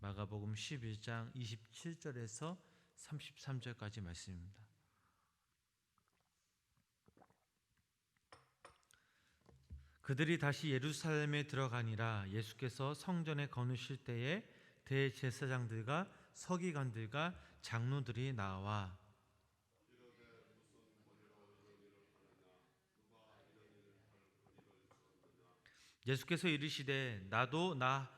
마가복음 11장 27절에서 33절까지 말씀입니다. 그들이 다시 예루살렘에 들어가니라 예수께서 성전에 거느실 때에 대제사장들과 서기관들과 장로들이 나와 예수께서 이르시되 나도 나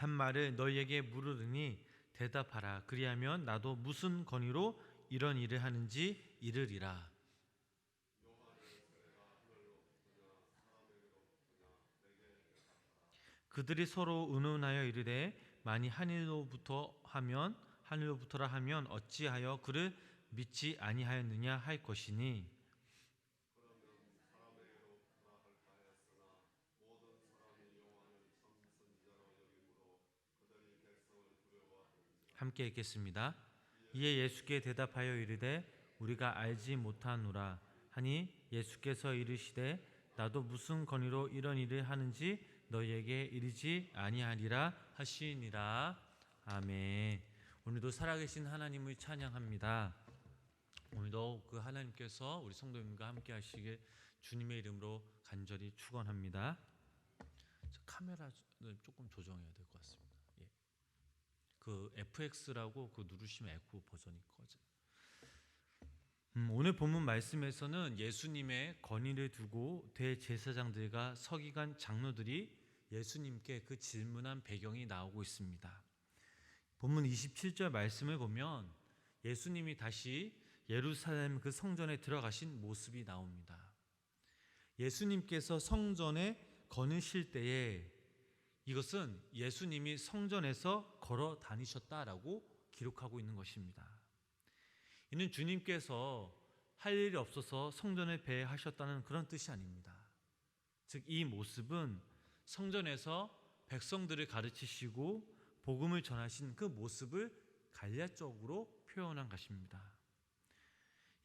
한 말을 너희에게 물으리니 대답하라. 그리하면 나도 무슨 권위로 이런 일을 하는지 이르리라. 그들이 서로 의논하여 이르되 만이 하늘로부터 하면 하늘로부터라 하면 어찌하여 그를 믿지 아니하였느냐 할 것이니 함께 읽겠습니다. 이에 예수께 대답하여 이르되 우리가 알지 못하노라 하니 예수께서 이르시되 나도 무슨 권위로 이런 일을 하는지 너희에게 이르지 아니하리라 하시니라 아멘. 오늘도 살아계신 하나님을 찬양합니다. 오늘도 그 하나님께서 우리 성도님과 함께 하시길 주님의 이름으로 간절히 축원합니다. 저 카메라를 조금 조정해야 될 것 같습니다. 예. 그 FX라고 그 누르시면 에코 버전이 꺼져. 음, 오늘 본문 말씀에서는 예수님의 권위를 두고 대제사장들과 서기관 장로들이 예수님께 그 질문한 배경이 나오고 있습니다. 본문 27절 말씀을 보면 예수님이 다시 예루살렘 그 성전에 들어가신 모습이 나옵니다. 예수님께서 성전에 거느실 때에 이것은 예수님이 성전에서 걸어 다니셨다라고 기록하고 있는 것입니다. 이는 주님께서 할 일이 없어서 성전을 배회하셨다는 그런 뜻이 아닙니다. 즉, 이 모습은 성전에서 백성들을 가르치시고 복음을 전하신 그 모습을 간략적으로 표현한 것입니다.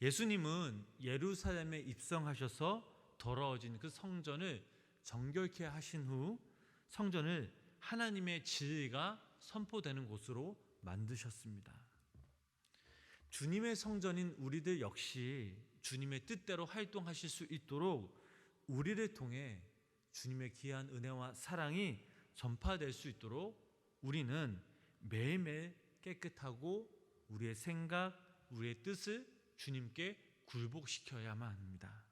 예수님은 예루살렘에 입성하셔서 더러워진 그 성전을 정결케 하신 후 성전을 하나님의 진리가 선포되는 곳으로 만드셨습니다. 주님의 성전인 우리들 역시 주님의 뜻대로 활동하실 수 있도록 우리를 통해 주님의 귀한 은혜와 사랑이 전파될 수 있도록 우리는 매일매일 깨끗하고 우리의 생각, 우리의 뜻을 주님께 굴복시켜야만 합니다.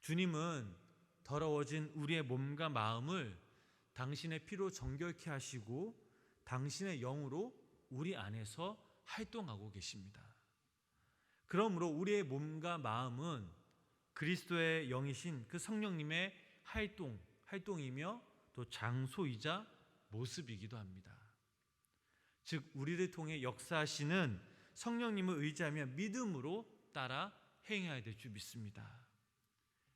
주님은 더러워진 우리의 몸과 마음을 당신의 피로 정결케 하시고 당신의 영으로 우리 안에서 활동하고 계십니다. 그러므로 우리의 몸과 마음은 그리스도의 영이신 그 성령님의 활동, 활동이며 또 장소이자 모습이기도 합니다. 즉 우리를 통해 역사하시는 성령님을 의지하며 믿음으로 따라 행해야 될 줄 믿습니다.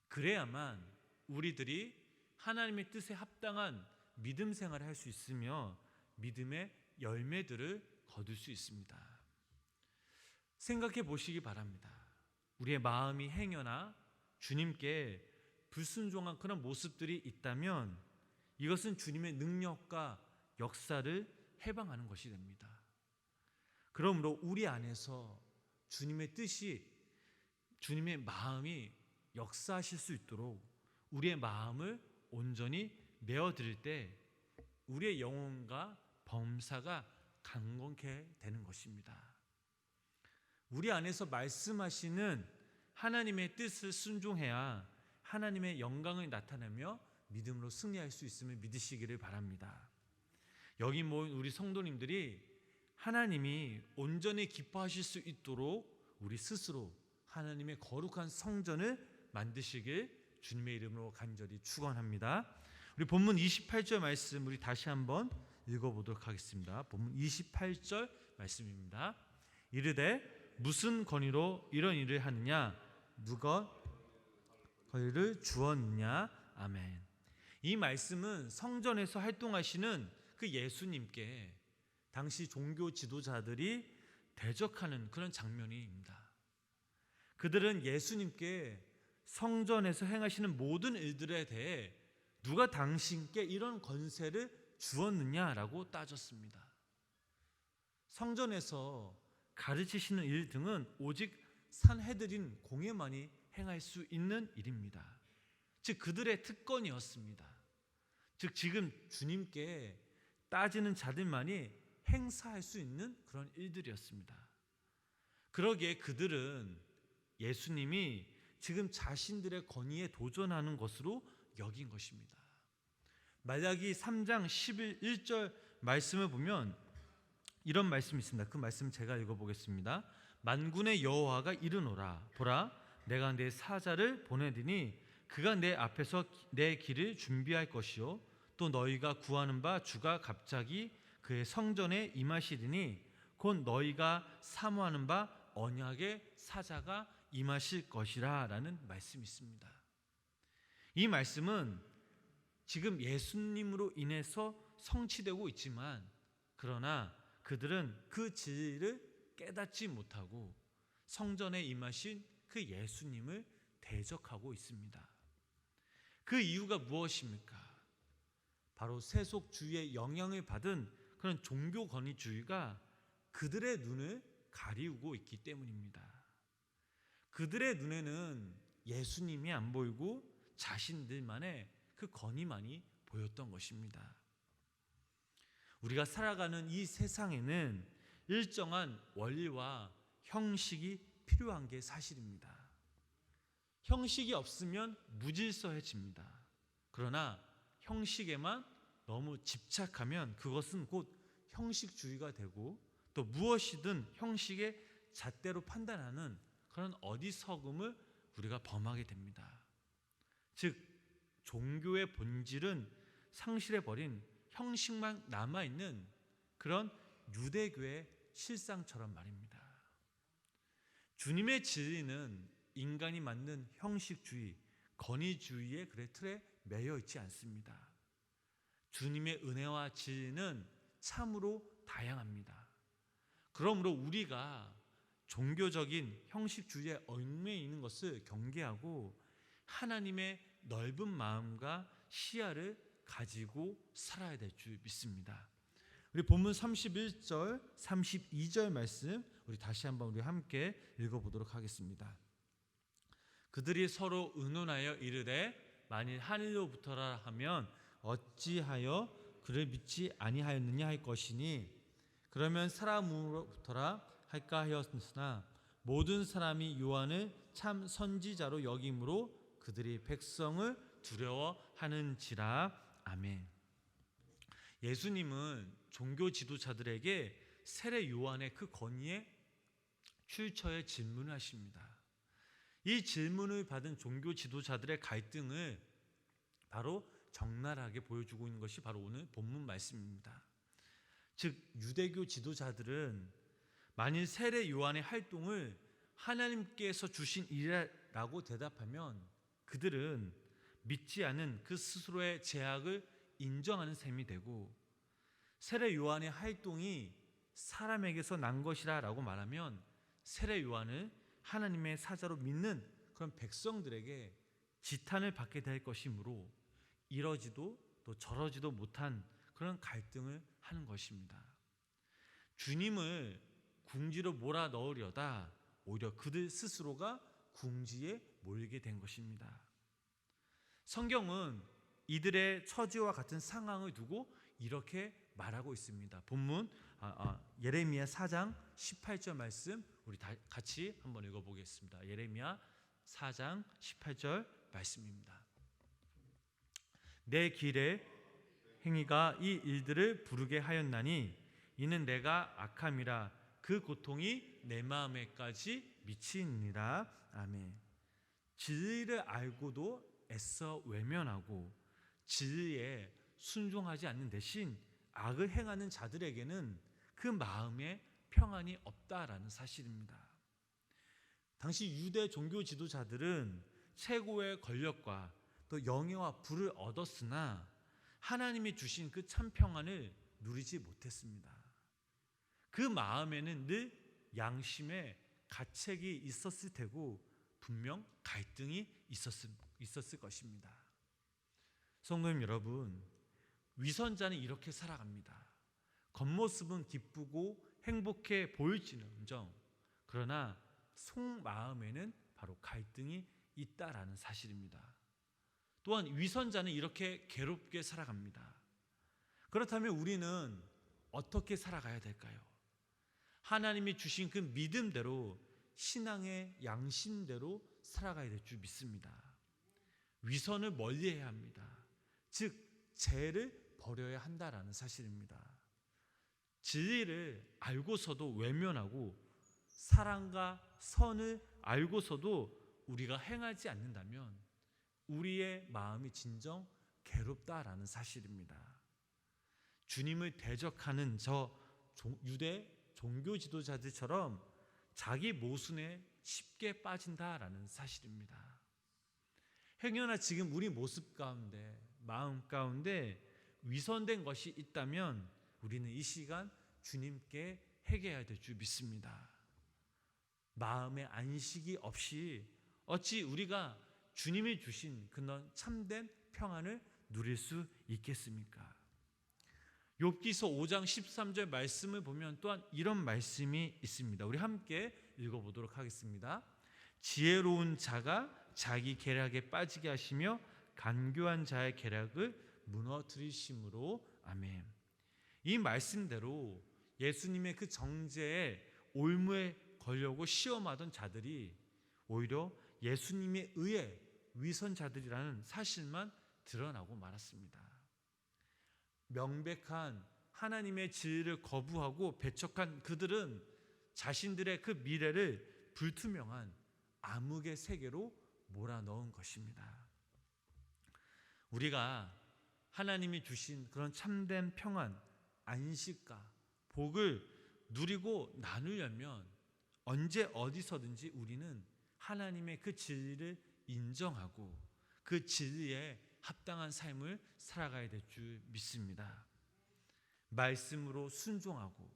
그래야만 우리들이 하나님의 뜻에 합당한 믿음 생활을 할 수 있으며 믿음의 열매들을 거둘 수 있습니다. 생각해 보시기 바랍니다. 우리의 마음이 행여나 주님께 불순종한 그런 모습들이 있다면 이것은 주님의 능력과 역사를 해방하는 것이 됩니다. 그러므로 우리 안에서 주님의 뜻이 주님의 마음이 역사하실 수 있도록 우리의 마음을 온전히 메어 드릴 때 우리의 영혼과 범사가 강건케 되는 것입니다. 우리 안에서 말씀하시는 하나님의 뜻을 순종해야 하나님의 영광을 나타내며 믿음으로 승리할 수 있음을 믿으시기를 바랍니다. 여기 모인 우리 성도님들이 하나님이 온전히 기뻐하실 수 있도록 우리 스스로 하나님의 거룩한 성전을 만드시길 주님의 이름으로 간절히 축원합니다. 우리 본문 28절 말씀 우리 다시 한번 읽어보도록 하겠습니다. 본문 28절 말씀입니다. 이르되 무슨 권위로 이런 일을 하느냐 누가 권위를 주었느냐 아멘. 이 말씀은 성전에서 활동하시는 그 예수님께 당시 종교 지도자들이 대적하는 그런 장면입니다. 그들은 예수님께 성전에서 행하시는 모든 일들에 대해 누가 당신께 이런 권세를 주었느냐라고 따졌습니다. 성전에서 가르치시는 일 등은 오직 산해드린 공예만이 행할 수 있는 일입니다. 즉 그들의 특권이었습니다. 즉 지금 주님께 따지는 자들만이 행사할 수 있는 그런 일들이었습니다. 그러기에 그들은 예수님이 지금 자신들의 권위에 도전하는 것으로 여긴 것입니다. 말라기 3장 11절 말씀을 보면 이런 말씀이 있습니다. 그 말씀 제가 읽어보겠습니다. 만군의 여호와가 이르노라 보라 내가 내 사자를 보내드니 그가 내 앞에서 내 길을 준비할 것이요 또 너희가 구하는 바 주가 갑자기 그의 성전에 임하시리니 곧 너희가 사모하는 바 언약의 사자가 임하실 것이라라는 말씀이 있습니다. 이 말씀은 지금 예수님으로 인해서 성취되고 있지만 그러나 그들은 그 진리를 깨닫지 못하고 성전에 임하신 그 예수님을 대적하고 있습니다. 그 이유가 무엇입니까? 바로 세속주의의 영향을 받은 그런 종교 권위주의가 그들의 눈을 가리우고 있기 때문입니다. 그들의 눈에는 예수님이 안 보이고 자신들만의 그 권위만이 보였던 것입니다. 우리가 살아가는 이 세상에는 일정한 원리와 형식이 필요한 게 사실입니다. 형식이 없으면 무질서해집니다. 그러나 형식에만 너무 집착하면 그것은 곧 형식주의가 되고 또 무엇이든 형식의 잣대로 판단하는 그런 어디서금을 우리가 범하게 됩니다. 즉 종교의 본질은 상실해 버린 형식만 남아 있는 그런 유대교의 실상처럼 말입니다. 주님의 진리는 인간이 만든 형식주의, 권위주의의 그래 틀에 매여 있지 않습니다. 주님의 은혜와 진리는 참으로 다양합니다. 그러므로 우리가 종교적인 형식주의에 얽매여 있는 것을 경계하고 하나님의 넓은 마음과 시야를 가지고 살아야 될 줄 믿습니다. 우리 본문 31절, 32절 말씀 우리 다시 한번 우리 함께 읽어 보도록 하겠습니다. 그들이 서로 의논하여 이르되 만일 하늘로부터라 하면 어찌하여 그를 믿지 아니하였느냐 할 것이니 그러면 사람으로부터라 할까 하였으나 모든 사람이 요한을 참 선지자로 여김으로 그들이 백성을 두려워하는지라 아멘. 예수님은 종교 지도자들에게 세례 요한의 그 건의에 출처에 질문을 하십니다. 이 질문을 받은 종교 지도자들의 갈등을 바로 적나라하게 보여주고 있는 것이 바로 오늘 본문 말씀입니다. 즉 유대교 지도자들은 만일 세례 요한의 활동을 하나님께서 주신 일이라고 대답하면 그들은 믿지 않은 그 스스로의 제약을 인정하는 셈이 되고 세례 요한의 활동이 사람에게서 난 것이라라고 말하면 세례 요한을 하나님의 사자로 믿는 그런 백성들에게 지탄을 받게 될 것이므로 이러지도 또 저러지도 못한 그런 갈등을 하는 것입니다. 주님을 궁지로 몰아 넣으려다 오히려 그들 스스로가 궁지에 몰리게 된 것입니다. 성경은 이들의 처지와 같은 상황을 두고 이렇게 말하고 있습니다. 본문 아, 아, 예레미야 4장 18절 말씀 우리 다 같이 한번 읽어보겠습니다. 예레미야 4장 18절 말씀입니다. 내 길에 행위가 이 일들을 부르게 하였나니 이는 내가 악함이라 그 고통이 내 마음에까지 미치니라 아멘. 진리를 알고도 애써 외면하고 진리에 순종하지 않는 대신 악을 행하는 자들에게는 그 마음에 평안이 없다라는 사실입니다. 당시 유대 종교 지도자들은 최고의 권력과 또 영예와 부를 얻었으나 하나님이 주신 그 참 평안을 누리지 못했습니다. 그 마음에는 늘 양심의 가책이 있었을 테고 분명 갈등이 있었을, 있었을 것입니다. 성도님 여러분, 위선자는 이렇게 살아갑니다. 겉모습은 기쁘고 행복해 보일지는정 그러나 속마음에는 바로 갈등이 있다라는 사실입니다. 또한 위선자는 이렇게 괴롭게 살아갑니다. 그렇다면 우리는 어떻게 살아가야 될까요? 하나님이 주신 그 믿음대로 신앙의 양심대로 살아가야 될 줄 믿습니다. 위선을 멀리해야 합니다. 즉 죄를 버려야 한다라는 사실입니다. 진리를 알고서도 외면하고 사랑과 선을 알고서도 우리가 행하지 않는다면 우리의 마음이 진정 괴롭다라는 사실입니다. 주님을 대적하는 저 유대 종교 지도자들처럼 자기 모순에 쉽게 빠진다라는 사실입니다. 행여나 지금 우리 모습 가운데 마음 가운데 위선된 것이 있다면 우리는 이 시간 주님께 회개해야 될 줄 믿습니다. 마음의 안식이 없이 어찌 우리가 주님이 주신 그런 참된 평안을 누릴 수 있겠습니까? 욥기서 5장 13절 말씀을 보면 또한 이런 말씀이 있습니다. 우리 함께 읽어 보도록 하겠습니다. 지혜로운 자가 자기 계략에 빠지게 하시며 간교한 자의 계략을 무너뜨리심으로 아멘. 이 말씀대로 예수님의 그 정죄에 올무에 걸려고 시험하던 자들이 오히려 예수님에 의해 위선자들이라는 사실만 드러나고 말았습니다. 명백한 하나님의 진리를 거부하고 배척한 그들은 자신들의 그 미래를 불투명한 암흑의 세계로 몰아넣은 것입니다. 우리가 하나님이 주신 그런 참된 평안, 안식과 복을 누리고 나누려면 언제 어디서든지 우리는 하나님의 그 진리를 인정하고 그 진리에 합당한 삶을 살아가야 될 줄 믿습니다. 말씀으로 순종하고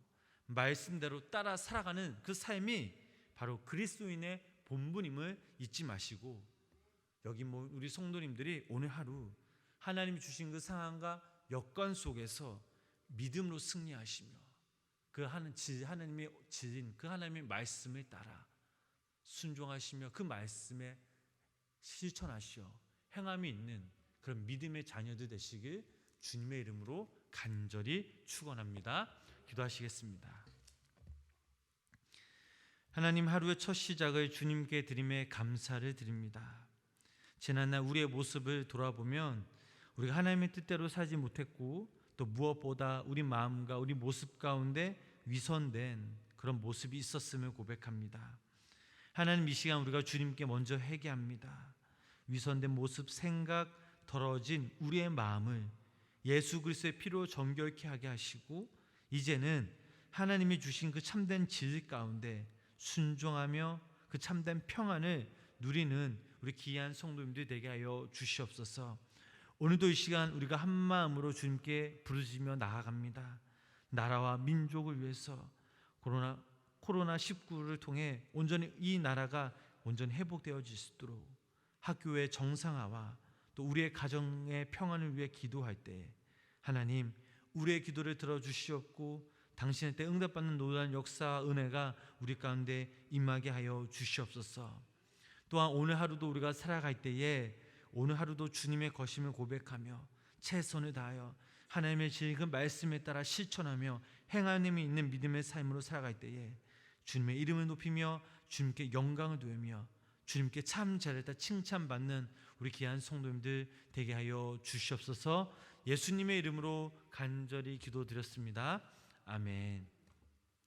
말씀대로 따라 살아가는 그 삶이 바로 그리스도인의 본분임을 잊지 마시고 여기 뭐 우리 성도님들이 오늘 하루 하나님이 주신 그 상황과 여건 속에서 믿음으로 승리하시며 그 하나님의 지린 그 하나님의 말씀을 따라 순종하시며 그 말씀에 실천하시어 행함이 있는 그런 믿음의 자녀들 되시길 주님의 이름으로 간절히 축원합니다. 기도하시겠습니다. 하나님 하루의 첫 시작을 주님께 드림에 감사를 드립니다. 지난날 우리의 모습을 돌아보면 우리가 하나님의 뜻대로 살지 못했고 또 무엇보다 우리 마음과 우리 모습 가운데 위선된 그런 모습이 있었음을 고백합니다. 하나님 이 시간 우리가 주님께 먼저 회개합니다. 위선된 모습, 생각, 더러진 우리의 마음을 예수 그리스도의 피로 정결케 하게 하시고 이제는 하나님이 주신 그 참된 진리 가운데 순종하며 그 참된 평안을 누리는 우리 귀한 성도님들이 되게 하여 주시옵소서. 오늘도 이 시간 우리가 한 마음으로 주님께 부르짖며 나아갑니다. 나라와 민족을 위해서 코로나 코로나 19를 통해 온전히 이 나라가 온전히 회복되어질 수 있도록 학교의 정상화와 또 우리의 가정의 평안을 위해 기도할 때 하나님 우리의 기도를 들어 주시옵고 당신의 때 응답받는 노란 역사 은혜가 우리 가운데 임하게 하여 주시옵소서. 또한 오늘 하루도 우리가 살아갈 때에 오늘 하루도 주님의 거심을 고백하며 최선을 다하여 하나님의 지금 말씀에 따라 실천하며 행하님이 있는 믿음의 삶으로 살아갈 때에 주님의 이름을 높이며 주님께 영광을 돌며 주님께 참 잘했다 칭찬받는 우리 귀한 성도님들 되게 하여 주시옵소서 예수님의 이름으로 간절히 기도드렸습니다. 아멘.